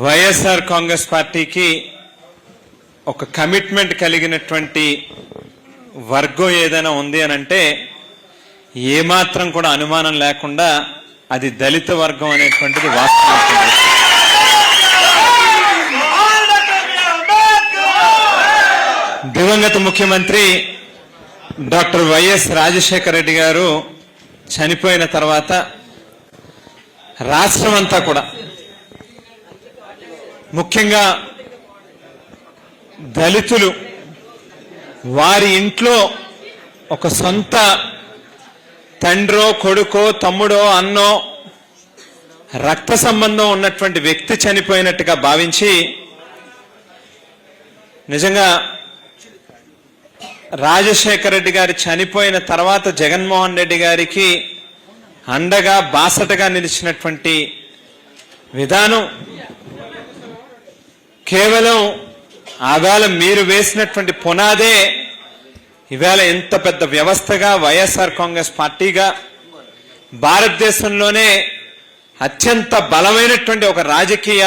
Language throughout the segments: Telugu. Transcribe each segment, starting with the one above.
వైఎస్ఆర్ కాంగ్రెస్ పార్టీకి ఒక కమిట్మెంట్ కలిగినటువంటి వర్గం ఏదైనా ఉంది అని అంటే ఏమాత్రం కూడా అనుమానం లేకుండా అది దళిత వర్గం అనేటువంటిది వాస్తవం. దివంగత ముఖ్యమంత్రి డాక్టర్ వైఎస్ రాజశేఖర రెడ్డి గారు చనిపోయిన తర్వాత రాష్ట్రం అంతా కూడా ముఖ్యంగా దళితులు వారి ఇంట్లో ఒక సొంత తండ్రో కొడుకో తమ్ముడో అన్నో రక్త సంబంధం ఉన్నటువంటి వ్యక్తి చనిపోయినట్టుగా భావించి నిజంగా రాజశేఖర రెడ్డి గారి చనిపోయిన తర్వాత జగన్మోహన్ రెడ్డి గారికి అండగా బాసటగా నిలిచినటువంటి విధానం కేవలం ఆవేళ మీరు వేసినటువంటి పునాదే ఈవేళ ఎంత పెద్ద వ్యవస్థగా వైఎస్ఆర్ కాంగ్రెస్ పార్టీగా భారతదేశంలోనే అత్యంత బలమైనటువంటి ఒక రాజకీయ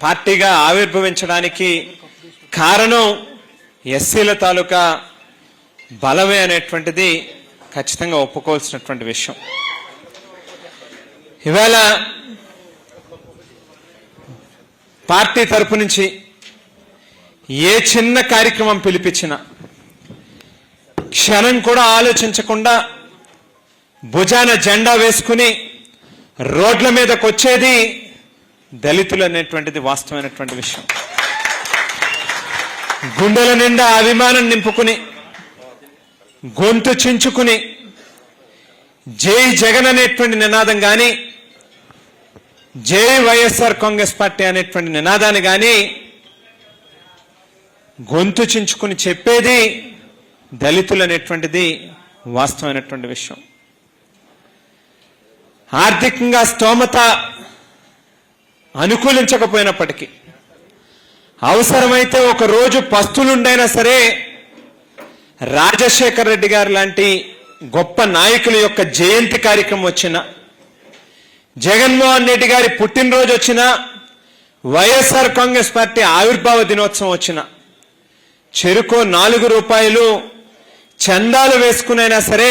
పార్టీగా ఆవిర్భవించడానికి కారణం ఎస్సీల తాలూకా బలమే అనేటువంటిది ఖచ్చితంగా ఒప్పుకోవాల్సినటువంటి విషయం. ఇవాళ పార్టీ తరపు నుంచి ఏ చిన్న కార్యక్రమం పిలిపించినా క్షణం కూడా ఆలోచించకుండా భుజాన జెండా వేసుకుని రోడ్ల మీదకు వచ్చేది దళితులు అనేటువంటిది వాస్తవమైనటువంటి విషయం. గుండెల నిండా అభిమానం నింపుకుని గొంతు చించుకుని జై జగన్ అనేటువంటి నినాదం కానీ జై వైఎస్ఆర్ కాంగ్రెస్ పార్టీ అనేటువంటి నినాదాన్ని కానీ గొంతు చించుకుని చెప్పేది దళితులు అనేటువంటిది వాస్తవమైనటువంటి విషయం. ఆర్థికంగా స్తోమత అనుకూలించకపోయినప్పటికీ అవసరమైతే ఒక రోజు పస్తులుండైనా సరే రాజశేఖర్ రెడ్డి గారు లాంటి గొప్ప నాయకుల యొక్క జయంతి కార్యక్రమం వచ్చిన జగన్మోహన్ రెడ్డి గారి పుట్టినరోజు వచ్చిన వైఎస్ఆర్ కాంగ్రెస్ పార్టీ ఆవిర్భావ దినోత్సవం వచ్చిన. చెరుకు నాలుగు రూపాయలు చందాలు వేసుకునైనా సరే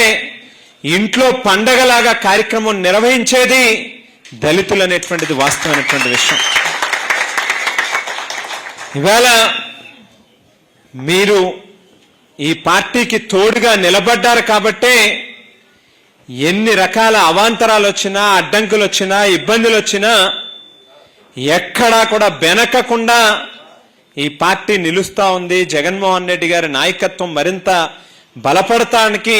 ఇంట్లో పండగలాగా కార్యక్రమం నిర్వహించేది దళితులు అనేటువంటిది వాస్తవమైనటువంటి విషయం. ఇవాళ మీరు ఈ పార్టీకి తోడుగా నిలబడ్డారు కాబట్టే ఎన్ని రకాల అవాంతరాలు వచ్చినా అడ్డంకులు వచ్చినా ఇబ్బందులు వచ్చినా ఎక్కడా కూడా వెనకకుండా ఈ పార్టీ నిలుస్తా ఉంది. జగన్మోహన్ రెడ్డి గారి నాయకత్వం మరింత బలపడటానికి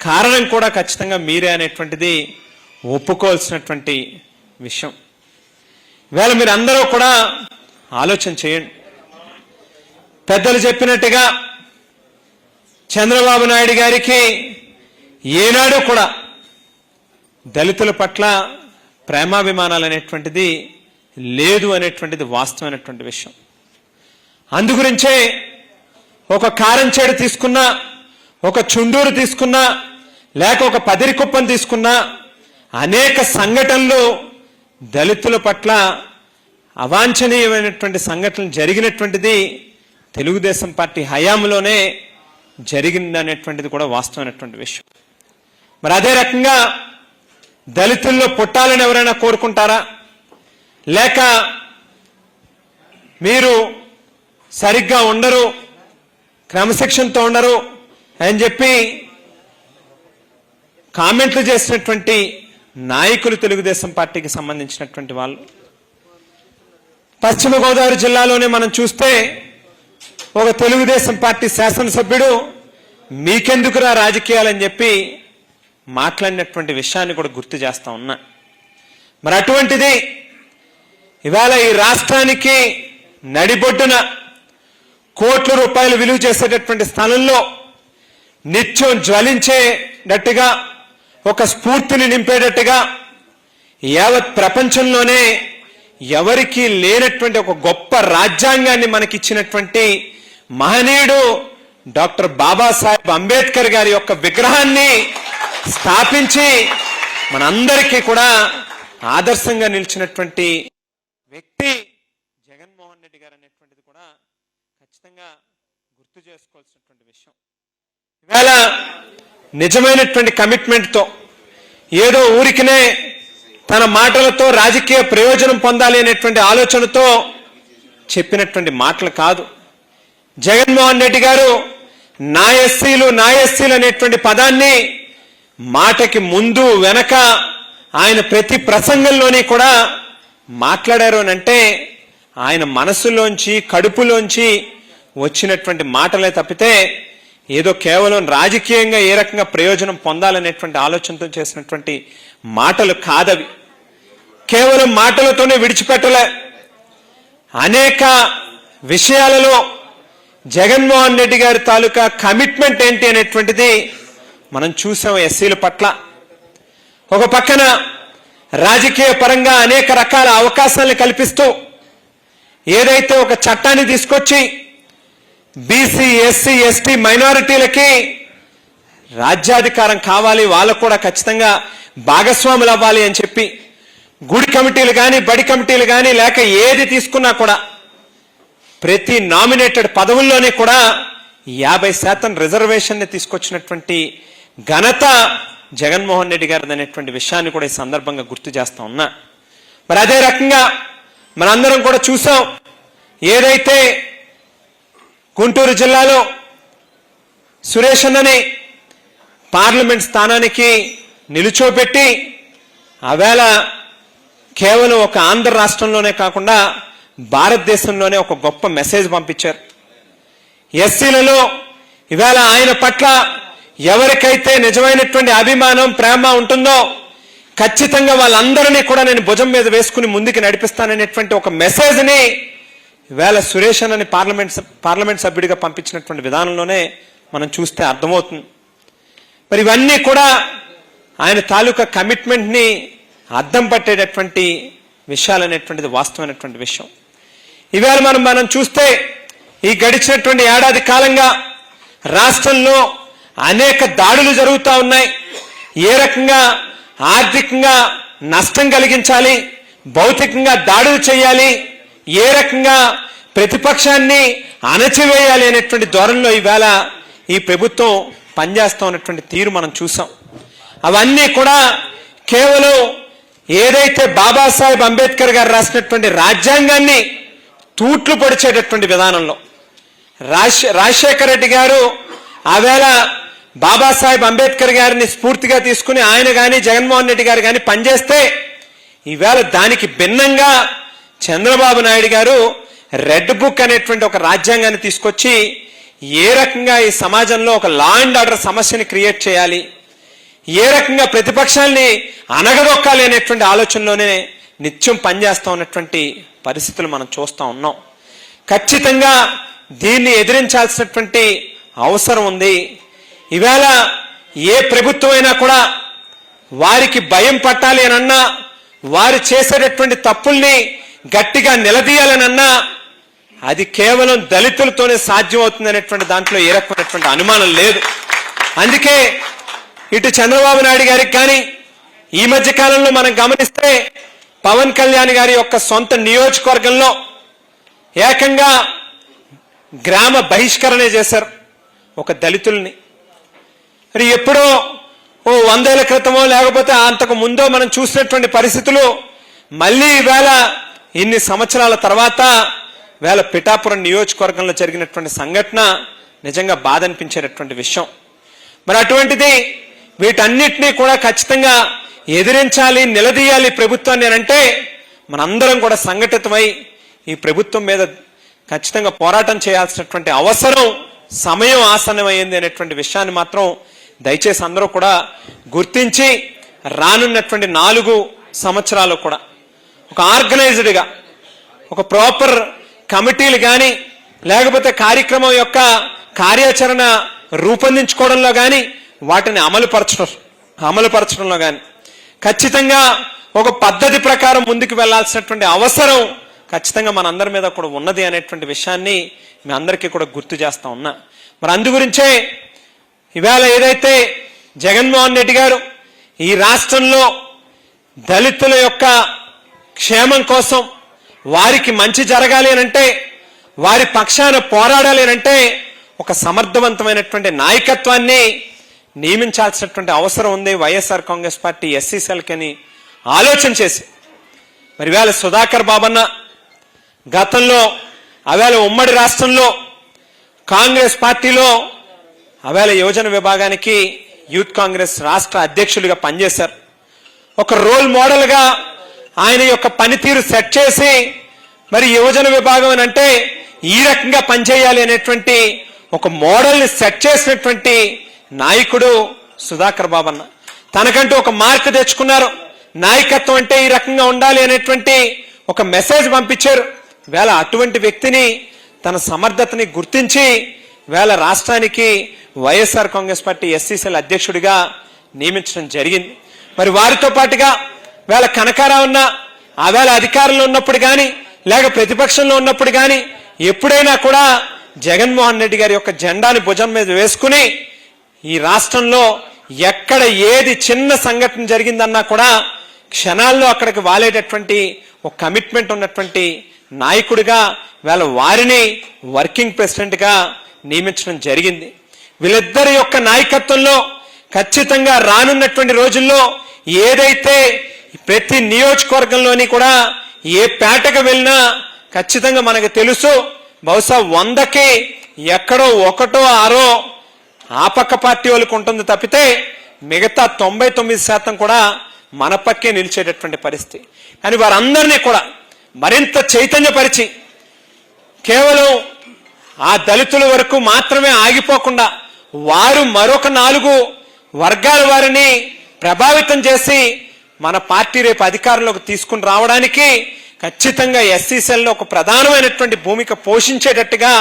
కారణం కూడా ఖచ్చితంగా మీరే అనేటువంటిది ఒప్పుకోవాల్సినటువంటి విషయం. ఇవాళ మీరు అందరూ కూడా ఆలోచన చేయండి. పెద్దలు చెప్పినట్టుగా చంద్రబాబు నాయుడు గారికి ఏనాడు కూడా దళితుల పట్ల ప్రేమాభిమానాలు అనేటువంటిది లేదు అనేటువంటిది వాస్తవమైనటువంటి విషయం. అందుగురించే ఒక కారం చేడు తీసుకున్నా ఒక చుండూరు తీసుకున్నా లేక ఒక పదిరి కుప్పం తీసుకున్నా అనేక సంఘటనలు దళితుల పట్ల అవాంఛనీయమైనటువంటి సంఘటనలు జరిగినటువంటిది తెలుగుదేశం పార్టీ హయాంలోనే జరిగిందనేటువంటిది కూడా వాస్తవమైనటువంటి విషయం. మరి అదే రకంగా దళితుల్లో పుట్టాలని ఎవరైనా కోరుకుంటారా? లేక మీరు సరిగ్గా ఉండరు క్రమశిక్షణతో ఉండరు అని చెప్పి కామెంట్లు చేసినటువంటి నాయకులు తెలుగుదేశం పార్టీకి సంబంధించినటువంటి వాళ్ళు. పశ్చిమ గోదావరి జిల్లాలోనే మనం చూస్తే ఒక తెలుగుదేశం పార్టీ శాసనసభ్యుడు మీకెందుకురా రాజకీయాలని చెప్పి మాట్లాడినటువంటి విషయాన్ని కూడా గుర్తు చేస్తా ఉన్నా. మరి అటువంటిది ఇవాళ ఈ రాష్ట్రానికి నడిబొడ్డున కోట్ల రూపాయలు విలువ చేసేటటువంటి స్థలంలో నిత్యం జ్వలించేటట్టుగా ఒక స్ఫూర్తిని నింపేటట్టుగా యావత్ ప్రపంచంలోనే ఎవరికీ లేనటువంటి ఒక గొప్ప రాజ్యాంగాన్ని మనకిచ్చినటువంటి మహనీయుడు డాక్టర్ బాబాసాహెబ్ అంబేద్కర్ గారి యొక్క విగ్రహాన్ని స్థాపించి మనందరికీ కూడా ఆదర్శంగా నిలిచినటువంటి వ్యక్తి జగన్మోహన్ రెడ్డి గారు అనేటువంటిది కూడా ఖచ్చితంగా గుర్తు చేసుకోవాల్సినటువంటి విషయం. ఇవాళ నిజమైనటువంటి కమిట్మెంట్తో ఏదో ఊరికినే తన మాటలతో రాజకీయ ప్రయోజనం పొందాలి అనేటువంటి ఆలోచనతో చెప్పినటువంటి మాటలు కాదు. జగన్మోహన్ రెడ్డి గారు నా ఎస్సీలు నా ఎస్సీలు అనేటువంటి పదాన్ని మాటకి ముందు వెనక ఆయన ప్రతి ప్రసంగంలోనే కూడా మాట్లాడారు అని అంటే ఆయన మనసులోంచి కడుపులోంచి వచ్చినటువంటి మాటలే తప్పితే ఏదో కేవలం రాజకీయంగా ఏ రకంగా ప్రయోజనం పొందాలనేటువంటి ఆలోచనతో చేసినటువంటి మాటలు కాదవి. కేవలం మాటలతోనే విడిచిపెట్టలే. అనేక విషయాలలో జగన్మోహన్ రెడ్డి గారి తాలూకా కమిట్మెంట్ ఏంటి అనేటువంటిది మనం చూసాం ఎస్సీల పట్ల. ఒక పక్కన రాజకీయ పరంగా అనేక రకాల అవకాశాలను కల్పిస్తూ ఏదైతే ఒక చట్టాన్ని తీసుకొచ్చి బీసీ ఎస్సీ ఎస్టీ మైనారిటీలకి రాజ్యాధికారం కావాలి వాళ్ళకు కూడా ఖచ్చితంగా భాగస్వాములు అవ్వాలి అని చెప్పి గుడి కమిటీలు కానీ బడి కమిటీలు కానీ లేక ఏది తీసుకున్నా కూడా ప్రతి నామినేటెడ్ పదవుల్లోనే కూడా యాభై శాతం రిజర్వేషన్ని తీసుకొచ్చినటువంటి ఘనత జగన్మోహన్ రెడ్డి గారిది అనేటువంటి విషయాన్ని కూడా ఈ సందర్భంగా గుర్తు చేస్తా ఉన్నా. మరి అదే రకంగా మనందరం కూడా చూసాం ఏదైతే గుంటూరు జిల్లాలో సురేష్ అన్నని పార్లమెంట్ స్థానానికి నిలుచోబెట్టి ఆవేళ కేవలం ఒక ఆంధ్ర రాష్ట్రంలోనే కాకుండా భారతదేశంలోనే ఒక గొప్ప మెసేజ్ పంపించారు. ఎస్సీలలో ఇవాళ ఆయన పట్ల ఎవరికైతే నిజమైనటువంటి అభిమానం ప్రేమ ఉంటుందో ఖచ్చితంగా వాళ్ళందరినీ కూడా నేను భుజం మీద వేసుకుని ముందుకు నడిపిస్తాననేటువంటి ఒక మెసేజ్ని వేళ సురేష్ అని పార్లమెంట్ పార్లమెంట్ సభ్యుడిగా పంపించినటువంటి విధానంలోనే మనం చూస్తే అర్థమవుతుంది. మరి ఇవన్నీ కూడా ఆయన తాలూకా కమిట్మెంట్ని అర్థం పట్టేటటువంటి విషయాలు అనేటువంటిది వాస్తవమైనటువంటి విషయం. ఇవాళ మనం మనం చూస్తే ఈ గడిచినటువంటి ఏడాది కాలంగా రాష్ట్రంలో అనేక దాడులు జరుగుతూ ఉన్నాయి. ఏ రకంగా ఆర్థికంగా నష్టం కలిగించాలి భౌతికంగా దాడులు చేయాలి ఏ రకంగా ప్రతిపక్షాన్ని అణచివేయాలి అనేటువంటి ధోరణిలో ఈవేళ ఈ ప్రభుత్వం పనిచేస్తూ ఉన్నటువంటి తీరు మనం చూసాం. అవన్నీ కూడా కేవలం ఏదైతే బాబాసాహెబ్ అంబేద్కర్ గారు రాసినటువంటి రాజ్యాంగాన్ని తూట్లు పొడిచేటటువంటి విధానంలో. రాజ రాజశేఖర రెడ్డి గారు ఆవేళ బాబాసాహెబ్ అంబేద్కర్ గారిని స్ఫూర్తిగా తీసుకుని ఆయన కానీ జగన్మోహన్ రెడ్డి గారు కానీ పనిచేస్తే ఈవేళ దానికి భిన్నంగా చంద్రబాబు నాయుడు గారు రెడ్ బుక్ అనేటువంటి ఒక రాజ్యాంగాన్ని తీసుకొచ్చి ఏ రకంగా ఈ సమాజంలో ఒక లా అండ్ ఆర్డర్ సమస్యని క్రియేట్ చేయాలి ఏ రకంగా ప్రతిపక్షాల్ని అనగదొక్కాలి అనేటువంటి ఆలోచనలోనే నిత్యం పనిచేస్తా ఉన్నటువంటి పరిస్థితులు మనం చూస్తూ ఉన్నాం. ఖచ్చితంగా దీన్ని ఎదిరించాల్సినటువంటి అవసరం ఉంది. ఇవేళ ఏ ప్రభుత్వమైనా కూడా వారికి భయం పట్టాలి అనన్నా వారు చేసేటటువంటి తప్పుల్ని గట్టిగా నిలదీయాలనన్నా అది కేవలం దళితులతోనే సాధ్యమవుతుంది అనేటువంటి దాంట్లో ఏ రకమైనటువంటి అనుమానం లేదు. అందుకే ఇటు చంద్రబాబు నాయుడు గారికి కానీ ఈ మధ్య కాలంలో మనం గమనిస్తే పవన్ కళ్యాణ్ గారి యొక్క సొంత నియోజకవర్గంలో ఏకంగా గ్రామ బహిష్కరణ చేశారు ఒక దళితుల్ని. మరి ఎప్పుడో ఓ వందేళ్ళ క్రితమో లేకపోతే అంతకు ముందో మనం చూసినటువంటి పరిస్థితులు మళ్ళీ ఈవేళ ఇన్ని సంవత్సరాల తర్వాత వేళ పిఠాపురం నియోజకవర్గంలో జరిగినటువంటి సంఘటన నిజంగా బాధ అనిపించేటటువంటి విషయం. మరి అటువంటిది వీటన్నిటినీ కూడా ఖచ్చితంగా ఎదిరించాలి నిలదీయాలి ప్రభుత్వాన్ని అంటే మనందరం కూడా సంఘటితమై ఈ ప్రభుత్వం మీద ఖచ్చితంగా పోరాటం చేయాల్సినటువంటి అవసరం సమయం ఆసన్నమైంది అనేటువంటి విషయాన్ని మాత్రం దయచేసి అందరూ కూడా గుర్తించి రానున్నటువంటి నాలుగు సంవత్సరాలు కూడా ఒక ఆర్గనైజ్డ్గా ఒక ప్రాపర్ కమిటీలు కానీ లేకపోతే కార్యక్రమం యొక్క కార్యాచరణ రూపొందించుకోవడంలో కానీ వాటిని అమలుపరచడం అమలుపరచడంలో కానీ ఖచ్చితంగా ఒక పద్ధతి ప్రకారం ముందుకు వెళ్ళాల్సినటువంటి అవసరం ఖచ్చితంగా మనందరి మీద కూడా ఉన్నది అనేటువంటి విషయాన్ని మీ అందరికీ కూడా గుర్తు చేస్తా ఉన్నా. మరి అందు గురించే ఇవాళ ఏదైతే జగన్మోహన్ రెడ్డి గారు ఈ రాష్ట్రంలో దళితుల యొక్క క్షేమం కోసం వారికి మంచి జరగాలి అంటే వారి పక్షాన పోరాడాలి అంటే ఒక సమర్థవంతమైనటువంటి నాయకత్వాన్ని నియమించాల్సినటువంటి అవసరం ఉంది. వైఎస్ఆర్ కాంగ్రెస్ పార్టీ ఎస్సీసీలకని ఆలోచన చేసి. మరి వేళ సుధాకర్ బాబన్న గతంలో అవేళ ఉమ్మడి రాష్ట్రంలో కాంగ్రెస్ పార్టీలో అవేళ యువజన విభాగానికి యూత్ కాంగ్రెస్ రాష్ట్ర అధ్యక్షులుగా పనిచేశారు. ఒక రోల్ మోడల్గా ఆయన యొక్క పనితీరు సెట్ చేసి మరి యువజన విభాగం అని అంటే ఈ రకంగా పనిచేయాలి అనేటువంటి ఒక మోడల్ని సెట్ చేసినటువంటి నాయకుడు సుధాకర్ బాబన్న. తనకంటూ ఒక మార్క్ తెచ్చుకున్నారు. నాయకత్వం అంటే ఈ రకంగా ఉండాలి అనేటువంటి ఒక మెసేజ్ పంపించారు. వేళ అటువంటి వ్యక్తిని తన సమర్థతని గుర్తించి వేళ రాష్ట్రానికి వైఎస్ఆర్ కాంగ్రెస్ పార్టీ ఎస్సీసీల అధ్యక్షుడిగా నియమించడం జరిగింది. మరి వారితో పాటుగా వేళ కనకారావు ఉన్న ఆ వేళ అధికారంలో ఉన్నప్పుడు కానీ లేక ప్రతిపక్షంలో ఉన్నప్పుడు కానీ ఎప్పుడైనా కూడా జగన్మోహన్ రెడ్డి గారి యొక్క జెండాని భుజం మీద వేసుకుని ఈ రాష్ట్రంలో ఎక్కడ ఏది చిన్న సంఘటన జరిగిందన్నా కూడా క్షణాల్లో అక్కడికి వాలేటటువంటి ఒక కమిట్మెంట్ ఉన్నటువంటి నాయకుడిగా వేళ వారిని వర్కింగ్ ప్రెసిడెంట్గా నియమించడం జరిగింది. వీళ్ళిద్దరి యొక్క నాయకత్వంలో ఖచ్చితంగా రానున్నటువంటి రోజుల్లో ఏదైతే ప్రతి నియోజకవర్గంలోని కూడా ఏ పేటకు వెళ్ళినా ఖచ్చితంగా మనకు తెలుసు బహుశా వందకి ఎక్కడో ఒకటో ఆరో ఆ పక్క పార్టీ వాళ్ళకు ఉంటుంది తప్పితే మిగతా తొంభై తొమ్మిది శాతం కూడా మన పక్కే నిలిచేటటువంటి పరిస్థితి. కానీ వారందరినీ కూడా మరింత చైతన్యపరిచి కేవలం ఆ దళితుల వరకు మాత్రమే ఆగిపోకుండా వారు మరొక నాలుగు వర్గాల వారిని ప్రభావితం చేసి మన పార్టీ రేపు అధికారంలోకి తీసుకుని రావడానికి ఖచ్చితంగా ఎస్సీసెల్లో ఒక ప్రధానమైనటువంటి భూమిక పోషించేటట్టుగా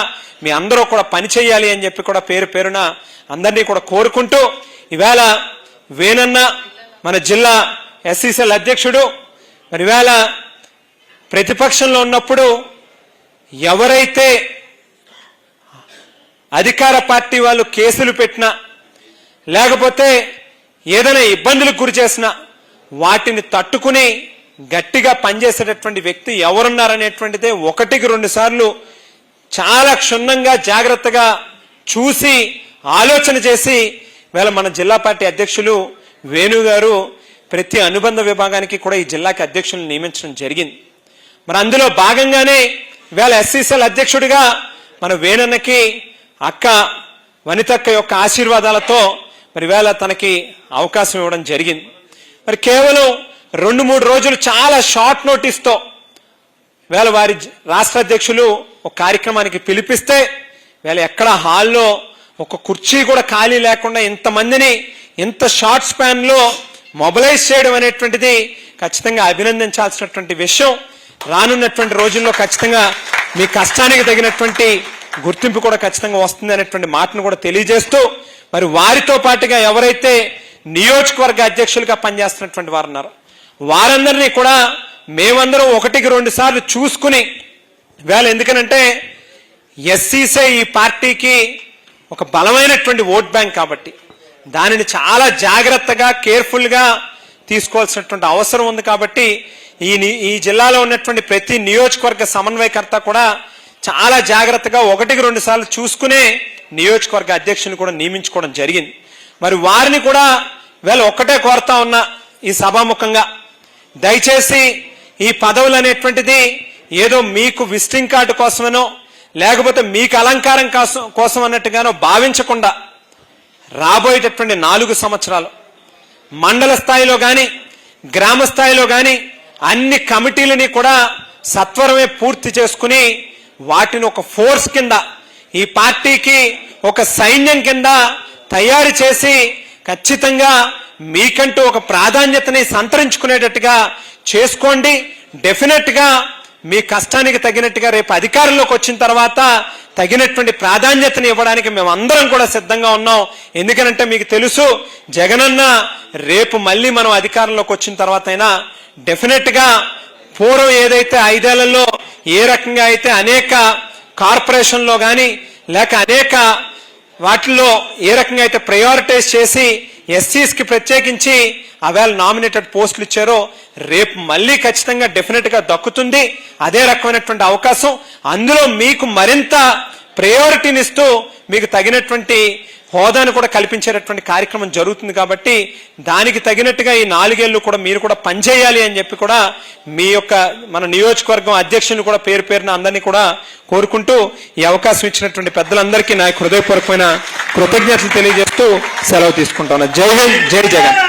మీ అందరూ కూడా పనిచేయాలి అని చెప్పి కూడా పేరు పేరున అందరినీ కూడా కోరుకుంటూ ఈవేళ వేనన్న మన జిల్లా ఎస్సీసెల్ అధ్యక్షుడు మరి ఈవేళ ప్రతిపక్షంలో ఉన్నప్పుడు ఎవరైతే అధికార పార్టీ వాళ్ళు కేసులు పెట్టినా లేకపోతే ఏదైనా ఇబ్బందులకు గురి చేసినా వాటిని తట్టుకుని గట్టిగా పనిచేసేటటువంటి వ్యక్తి ఎవరున్నారనేటువంటిదే ఒకటికి రెండు సార్లు చాలా క్షుణ్ణంగా జాగ్రత్తగా చూసి ఆలోచన చేసి వేళ మన జిల్లా పార్టీ అధ్యక్షులు వేణు గారు ప్రతి అనుబంధ విభాగానికి కూడా ఈ జిల్లాకి అధ్యక్షులను నియమించడం జరిగింది. మరి అందులో భాగంగానే వేళ ఎస్సీసీఎల్ అధ్యక్షుడిగా మన వేణన్నకి అక్క వనితక్క యొక్క ఆశీర్వాదాలతో మరి వేళ తనకి అవకాశం ఇవ్వడం జరిగింది. మరి కేవలం రెండు మూడు రోజులు చాలా షార్ట్ నోటీస్తో వేళ వారి రాష్ట్ర అధ్యక్షులు ఒక కార్యక్రమానికి పిలిపిస్తే వేళ ఎక్కడ హాల్లో ఒక కుర్చీ కూడా ఖాళీ లేకుండా ఇంతమందిని ఇంత షార్ట్ స్పాన్లో మొబలైజ్ చేయడం అనేటువంటిది ఖచ్చితంగా అభినందించాల్సినటువంటి విషయం. రానున్నటువంటి రోజుల్లో ఖచ్చితంగా మీ కష్టానికి తగినటువంటి గుర్తింపు కూడా ఖచ్చితంగా వస్తుంది అనేటువంటి మాటను కూడా తెలియజేస్తూ మరి వారితో పాటుగా ఎవరైతే నియోజకవర్గ అధ్యక్షులుగా పనిచేస్తున్నటువంటి వారు ఉన్నారో వారందరినీ కూడా మేమందరం ఒకటికి రెండు సార్లు చూసుకుని వేళ ఎందుకనంటే ఎస్సీసే ఈ పార్టీకి ఒక బలమైనటువంటి ఓట్ బ్యాంక్ కాబట్టి దానిని చాలా జాగ్రత్తగా కేర్ఫుల్గా తీసుకోవాల్సినటువంటి అవసరం ఉంది కాబట్టి ఈ ఈ జిల్లాలో ఉన్నటువంటి ప్రతి నియోజకవర్గ సమన్వయకర్త కూడా చాలా జాగ్రత్తగా ఒకటికి రెండు సార్లు చూసుకునే నియోజకవర్గ అధ్యక్షుని కూడా నియమించుకోవడం జరిగింది. మరి వారిని కూడా వేళ ఒక్కటే కోరుతా ఉన్నా ఈ సభాముఖంగా. దయచేసి ఈ పదవులు అనేటువంటిది ఏదో మీకు విజిటింగ్ కార్డు కోసమనో లేకపోతే మీకు అలంకారం కోసం కోసం అన్నట్టుగానో భావించకుండా రాబోయేటటువంటి నాలుగు సంవత్సరాలు మండల స్థాయిలో కానీ గ్రామ స్థాయిలో కానీ అన్ని కమిటీలని కూడా సత్వరమే పూర్తి చేసుకుని వాటిని ఒక ఫోర్స్ కింద ఈ పార్టీకి ఒక సైన్యం కింద తయారు చేసి ఖచ్చితంగా మీకంటూ ఒక ప్రాధాన్యతని సంతరించుకునేటట్టుగా చేసుకోండి. డెఫినెట్గా మీ కష్టానికి తగినట్టుగా రేపు అధికారంలోకి వచ్చిన తర్వాత తగినటువంటి ప్రాధాన్యతని ఇవ్వడానికి మేమందరం కూడా సిద్ధంగా ఉన్నాం. ఎందుకనంటే మీకు తెలుసు జగనన్న రేపు మళ్ళీ మనం అధికారంలోకి వచ్చిన తర్వాత అయినా డెఫినెట్గా పూర్వం ఏదైతే ఐదేళ్ళలో ఏ రకంగా అయితే అనేక కార్పొరేషన్లో కానీ లేక అనేక వాటిల్లో ఏ రకంగా అయితే ప్రయారిటైజ్ చేసి ఎస్సీస్కి ప్రత్యేకించి అవేళ నామినేటెడ్ పోస్టులు ఇచ్చారో రేపు మళ్ళీ ఖచ్చితంగా డెఫినెట్గా దక్కుతుంది. అదే రకమైనటువంటి అవకాశం. అందులో మీకు మరింత ప్రయారిటీనిస్తూ మీకు తగినటువంటి హోదాను కూడా కల్పించేటటువంటి కార్యక్రమం జరుగుతుంది కాబట్టి దానికి తగినట్టుగా ఈ నాలుగేళ్ళు కూడా మీరు కూడా పనిచేయాలి అని చెప్పి కూడా మీ యొక్క మన నియోజకవర్గం అధ్యక్షులు కూడా పేరు పేరున అందరినీ కూడా కోరుకుంటూ ఈ అవకాశం ఇచ్చినటువంటి పెద్దలందరికీ నా హృదయపూర్వకమైన కృతజ్ఞతలు తెలియజేస్తూ సెలవు తీసుకుంటాను. జై హింద్ జై జగన్.